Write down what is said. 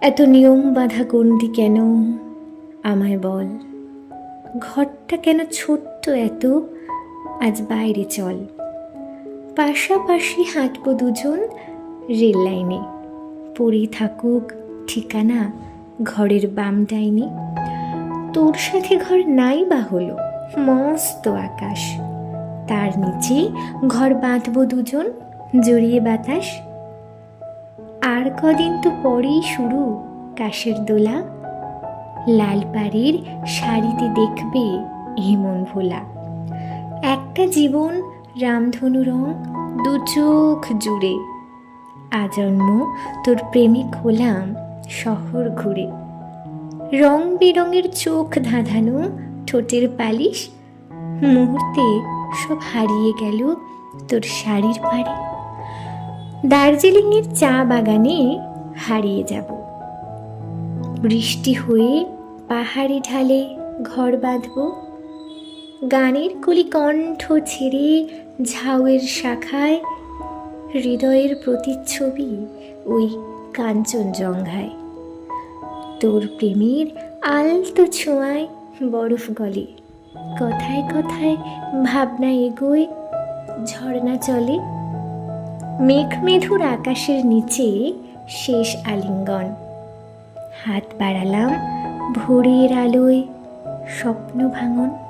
এত নিয়ম বাঁধা গণ্ডি কেন? আমায় বল। ঘরটা কেন ছোট্ট এত? আজ বাইরে চল। পাশাপাশি হাঁটবো দুজন রেল লাইনে। পড়ে থাকুক ঠিকানা ঘরের বাম ডাইনে। তোর সাথে ঘর নাই বা হলো? মস্ত আকাশ। তার নিচে ঘর বাঁধবো দুজন, জড়িয়ে বাতাস। আর কদিন তো পরেই শুরু কাশের দোলা। লাল পাড়ের শাড়িতে দেখবে হেমন ভোলা। একটা জীবন রামধনু রং দু চোখ জুড়ে। আজন্ম তোর প্রেমিক হলাম শহর ঘুরে। রং বেরঙের চোখ ধাঁধানো ঠোঁটের পালিশ, মুহূর্তে সব হারিয়ে গেল তোর শাড়ির পাড়ে। দার্জিলিংয়ের চা বাগানে হারিয়ে যাব। বৃষ্টি হয়ে পাহাড়ি ঢালে ঘর বাঁধব। গানের কুলি কণ্ঠ ছেড়ে ঝাউয়ের শাখায় হৃদয়ের প্রতিচ্ছবি ওই কাঞ্চনজঙ্ঘায়। তোর প্রেমের আলতো ছোঁয়ায় বরফ গলে, কথায় কথায় ভাবনা এগোয়, ঝর্ণা চলে। মেঘমেধুর আকাশের নিচে শেষ আলিঙ্গন। হাত বাড়ালাম ভোরের আলোয় স্বপ্ন ভাঙন